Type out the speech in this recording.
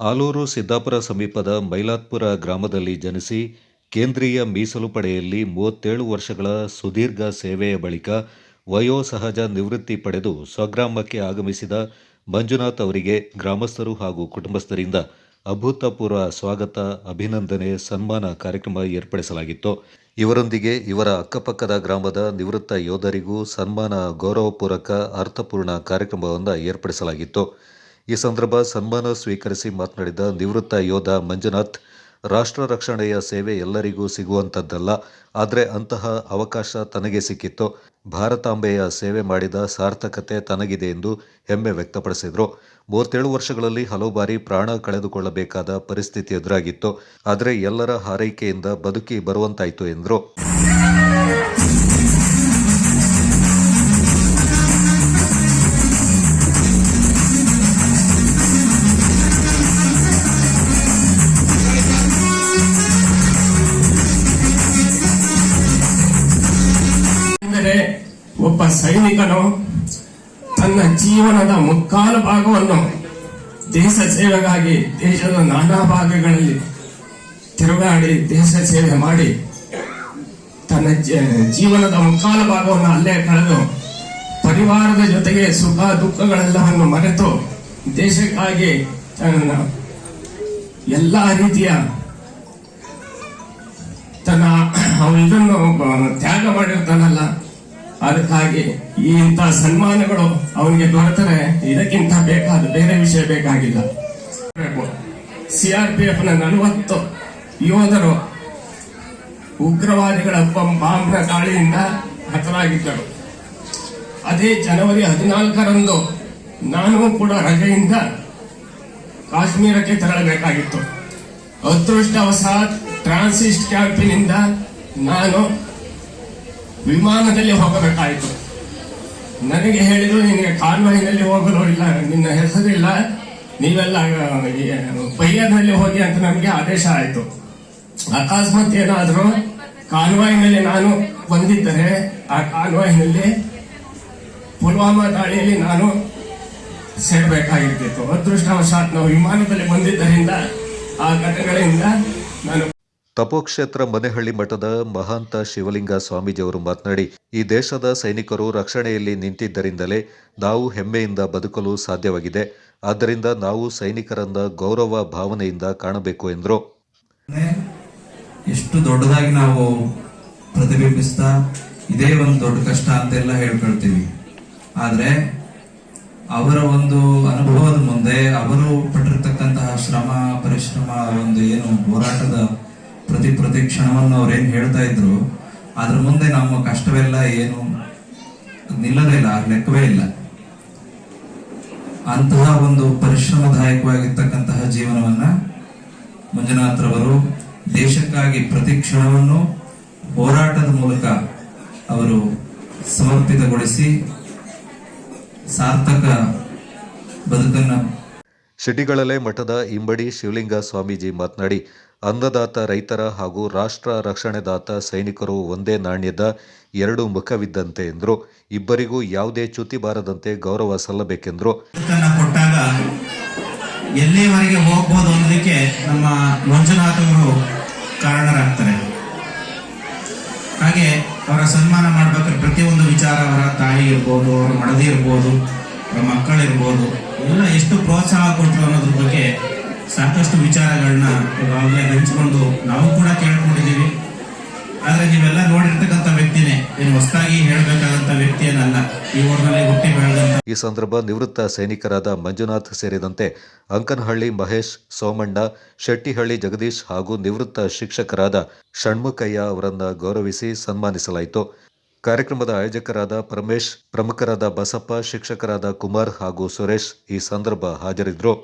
ಆಲೂರು ಸಿದ್ದಾಪುರ ಸಮೀಪದ ಮೈಲಾತ್ಪುರ ಗ್ರಾಮದಲ್ಲಿ ಜನಿಸಿ ಕೇಂದ್ರೀಯ ಮೀಸಲು ಪಡೆಯಲ್ಲಿ ಮೂವತ್ತೇಳು ವರ್ಷಗಳ ಸುದೀರ್ಘ ಸೇವೆಯ ಬಳಿಕ ವಯೋಸಹಜ ನಿವೃತ್ತಿ ಪಡೆದು ಸ್ವಗ್ರಾಮಕ್ಕೆ ಆಗಮಿಸಿದ ಮಂಜುನಾಥ್ ಅವರಿಗೆ ಗ್ರಾಮಸ್ಥರು ಹಾಗೂ ಕುಟುಂಬಸ್ಥರಿಂದ ಅಭೂತಪೂರ್ವ ಸ್ವಾಗತ, ಅಭಿನಂದನೆ, ಸನ್ಮಾನ ಕಾರ್ಯಕ್ರಮ ಏರ್ಪಡಿಸಲಾಗಿತ್ತು. ಇವರೊಂದಿಗೆ ಇವರ ಅಕ್ಕಪಕ್ಕದ ಗ್ರಾಮದ ನಿವೃತ್ತ ಯೋಧರಿಗೂ ಸನ್ಮಾನ ಗೌರವಪೂರ್ವಕ ಅರ್ಥಪೂರ್ಣ ಕಾರ್ಯಕ್ರಮವನ್ನು ಏರ್ಪಡಿಸಲಾಗಿತ್ತು. ಈ ಸಂದರ್ಭ ಸನ್ಮಾನ ಸ್ವೀಕರಿಸಿ ಮಾತನಾಡಿದ ನಿವೃತ್ತ ಯೋಧ ಮಂಜುನಾಥ್, ರಾಷ್ಟ್ರ ರಕ್ಷಣೆಯ ಸೇವೆ ಎಲ್ಲರಿಗೂ ಸಿಗುವಂಥದ್ದಲ್ಲ ಆದರೆ ಅಂತಹ ಅವಕಾಶ ತನಗೆ ಸಿಕ್ಕಿತ್ತು. ಭಾರತಾಂಬೆಯ ಸೇವೆ ಮಾಡಿದ ಸಾರ್ಥಕತೆ ತನಗಿದೆ ಎಂದು ಹೆಮ್ಮೆ ವ್ಯಕ್ತಪಡಿಸಿದರು. ಮೂವತ್ತೇಳು ವರ್ಷಗಳಲ್ಲಿ ಹಲವು ಬಾರಿ ಪ್ರಾಣ ಕಳೆದುಕೊಳ್ಳಬೇಕಾದ ಪರಿಸ್ಥಿತಿ ಎದುರಾಗಿತ್ತು. ಆದರೆ ಎಲ್ಲರ ಹಾರೈಕೆಯಿಂದ ಬದುಕಿ ಬರುವಂತಾಯಿತು ಎಂದರು. ಎಂದರೆ ಒಬ್ಬ ಸೈನಿಕನು ತನ್ನ ಜೀವನದ ಮುಕ್ಕಾಲು ಭಾಗವನ್ನು ದೇಶ ಸೇವೆಗಾಗಿ ದೇಶದ ನಾನಾ ಭಾಗಗಳಲ್ಲಿ ತಿರುಗಾಡಿ ದೇಶ ಸೇವೆ ಮಾಡಿ ತನ್ನ ಜೀವನದ ಮುಕ್ಕಾಲು ಭಾಗವನ್ನು ಅಲ್ಲೇ ಕಳೆದು ಪರಿವಾರದ ಜೊತೆಗೆ ಸುಖ ದುಃಖಗಳೆಲ್ಲವನ್ನು ಮರೆತು ದೇಶಕ್ಕಾಗಿ ತನ್ನ ಎಲ್ಲ ರೀತಿಯ ತನ್ನ ಇದನ್ನು ತ್ಯಾಗ ಮಾಡಿರ್ತಾನಲ್ಲ. ಅದಕ್ಕಾಗಿ ಇಂಥ ಸನ್ಮಾನಗಳು ಅವನಿಗೆ ದೊರೆತರೆ ಇದಕ್ಕಿಂತ ಬೇಕಾದ ಬೇರೆ ವಿಷಯ ಬೇಕಾಗಿಲ್ಲ. ಸಿಆರ್ಪಿಎಫ್ನ ನಲವತ್ತು ಯೋಧರು ಉಗ್ರವಾದಿಗಳ ಬಾಂಬ್ನ ದಾಳಿಯಿಂದ ಹತರಾಗಿದ್ದರು. ಅದೇ ಜನವರಿ ಹದಿನಾಲ್ಕರಂದು ನಾನು ಕೂಡ ರಜೆಯಿಂದ ಕಾಶ್ಮೀರಕ್ಕೆ ತೆರಳಬೇಕಾಗಿತ್ತು. ಅದೃಷ್ಟವಶಾತ್ ಟ್ರಾನ್ಸಿಸ್ಟ್ ಕ್ಯಾಂಪಿನಿಂದ ನಾನು ವಿಮಾನದಲ್ಲಿ ಹೋಗಬೇಕಾಯಿತು. ನನಗೆ ಹೇಳಿದ್ರು, ನಿನಗೆ ಕಾನ್ವಾಯಿನಲ್ಲಿ ಹೋಗಲು ಇಲ್ಲ, ನಿನ್ನ ಹೆಸರಿಲ್ಲ ನೀವೆಲ್ಲ ಪಯ್ಯದಲ್ಲಿ ಹೋಗಿ ಅಂತ ನಮಗೆ ಆದೇಶ ಆಯಿತು. ಅಕಸ್ಮಾತ್ ಏನಾದರೂ ಕಾನ್ವಾಯಿನಲ್ಲಿ ನಾನು ಬಂದಿದ್ದರೆ, ಆ ಕಾನ್ವಾಯಿನಲ್ಲಿ ಪುಲ್ವಾಮಾ ದಾಳಿಯಲ್ಲಿ ನಾನು ಸೇರಬೇಕಾಗಿರ್ತಿತ್ತು. ಅದೃಷ್ಟವಶಾತ್ ನಾವು ವಿಮಾನದಲ್ಲಿ ಬಂದಿದ್ದರಿಂದ, ಆ ಘಟನೆಗಳಿಂದ ನಾನು ತಪೋಕ್ಷೇತ್ರ ಮನೆಹಳ್ಳಿ ಮಠದ ಮಹಾಂತ ಶಿವಲಿಂಗ ಸ್ವಾಮೀಜಿಯವರು ಮಾತನಾಡಿ, ಈ ದೇಶದ ಸೈನಿಕರು ರಕ್ಷಣೆಯಲ್ಲಿ ನಿಂತಿದ್ದರಿಂದಲೇ ನಾವು ಹೆಮ್ಮೆಯಿಂದ ಬದುಕಲು ಸಾಧ್ಯವಾಗಿದೆ. ಆದ್ದರಿಂದ ನಾವು ಸೈನಿಕರನ್ನ ಗೌರವ ಭಾವನೆಯಿಂದ ಕಾಣಬೇಕು ಎಂದರು. ಎಷ್ಟು ದೊಡ್ಡದಾಗಿ ನಾವು ಪ್ರತಿಬಿಂಬಿಸ್ತಾ ಇದೇ ಒಂದು ದೊಡ್ಡ ಕಷ್ಟ ಅಂತೆಲ್ಲ ಹೇಳ್ಕೊಳ್ತೀವಿ. ಆದರೆ ಅವರ ಒಂದು ಅನುಭವದ ಮುಂದೆ ಅವರು ಪಟ್ಟಿರ್ತಕ್ಕಂತಹ ಶ್ರಮ, ಪರಿಶ್ರಮ, ಒಂದು ಏನು ಹೋರಾಟದ ಪ್ರತಿ ಪ್ರತಿ ಕ್ಷಣವನ್ನು ಏನು ಹೇಳ್ತಾ ಇದ್ರು, ಅದ್ರ ಮುಂದೆ ನಮ್ಮ ಕಷ್ಟವೆಲ್ಲ ಏನು ನಿಲ್ಲದೇ ಇಲ್ಲ ಲೆಕ್ಕವೇ ಇಲ್ಲ. ಅಂತಹ ಒಂದು ಪರಿಶ್ರಮದಾಯಕವಾಗಿರ್ತಕ್ಕಂತಹ ಜೀವನವನ್ನ ಮಂಜುನಾಥ್ರವರು ದೇಶಕ್ಕಾಗಿ ಪ್ರತಿ ಕ್ಷಣವನ್ನು ಹೋರಾಟದ ಮೂಲಕ ಅವರು ಸಮರ್ಪಿತಗೊಳಿಸಿ ಸಾರ್ಥಕ ಬದುಕನ್ನ ಶಿಟಿಗಳಲೆ ಮಠದ ಇಂಬಡಿ ಶಿವಲಿಂಗ ಸ್ವಾಮೀಜಿ ಮಾತನಾಡಿ ಅನ್ನದಾತ ರೈತರ ಹಾಗೂ ರಾಷ್ಟ್ರ ರಕ್ಷಣೆದಾತ ಸೈನಿಕರು ಒಂದೇ ನಾಣ್ಯದ ಎರಡು ಮುಖವಿದ್ದಂತೆ ಎಂದರು. ಇಬ್ಬರಿಗೂ ಯಾವುದೇ ಚ್ಯುತಿ ಬಾರದಂತೆ ಗೌರವ ಸಲ್ಲಬೇಕೆಂದರು. ಕೊಟ್ಟಾಗ ಎಲ್ಲಿವರೆಗೆ ಹೋಗ್ಬೋದು ಅನ್ನೋದಕ್ಕೆ ನಮ್ಮ ಮಂಜುನಾಥವರು ಕಾರಣರಾಗ್ತಾರೆ. ಹಾಗೆ ಅವರ ಸನ್ಮಾನ ಮಾಡ್ಬೇಕಾದ್ರೆ ಪ್ರತಿಯೊಂದು ವಿಚಾರ ಅವರ ತಾಯಿ ಇರ್ಬೋದು, ಅವರ ಮಡದಿ ಇರ್ಬೋದು, ಅವರ ಮಕ್ಕಳಿರ್ಬೋದು, ಎಲ್ಲ ಎಷ್ಟು ಪ್ರೋತ್ಸಾಹ ಕೊಟ್ಟರು ಅನ್ನೋದ್ರ ಬಗ್ಗೆ ಸಾಕಷ್ಟು ವಿಚಾರಗಳನ್ನ ಇವಾಗಲೇ ಹಂಚಿಕೊಂಡು ನಾವು ಕೂಡ ಕೇಳ್ಕೊಂಡಿದ್ದೀವಿ. ಆದರೆ ನೀವೆಲ್ಲ ನೋಡಿರ್ತಕ್ಕಂಥ ವ್ಯಕ್ತಿನೇ ಏನು ಹೊಸದಾಗಿ ಹೇಳಬೇಕಾದಂಥ ವ್ಯಕ್ತಿ ಏನಲ್ಲ ಈ ಊರಿನಲ್ಲಿ ಹುಟ್ಟಿ ಬೆಳೆದಂತ ಈ ಸಂದರ್ಭ ನಿವೃತ್ತ ಸೈನಿಕರಾದ ಮಂಜುನಾಥ್ ಸೇರಿದಂತೆ ಅಂಕನಹಳ್ಳಿ ಮಹೇಶ್, ಸೋಮಣ್ಣ, ಶೆಟ್ಟಿಹಳ್ಳಿ ಜಗದೀಶ್ ಹಾಗೂ ನಿವೃತ್ತ ಶಿಕ್ಷಕರಾದ ಷಣ್ಮುಖಯ್ಯ ಅವರನ್ನ ಗೌರವಿಸಿ ಸನ್ಮಾನಿಸಲಾಯಿತು. ಕಾರ್ಯಕ್ರಮದ ಆಯೋಜಕರಾದ ಪರಮೇಶ್, ಪ್ರಮುಖರಾದ ಬಸಪ್ಪ, ಶಿಕ್ಷಕರಾದ ಕುಮಾರ್ ಹಾಗೂ ಸುರೇಶ್ ಈ ಸಂದರ್ಭ ಹಾಜರಿದ್ದರು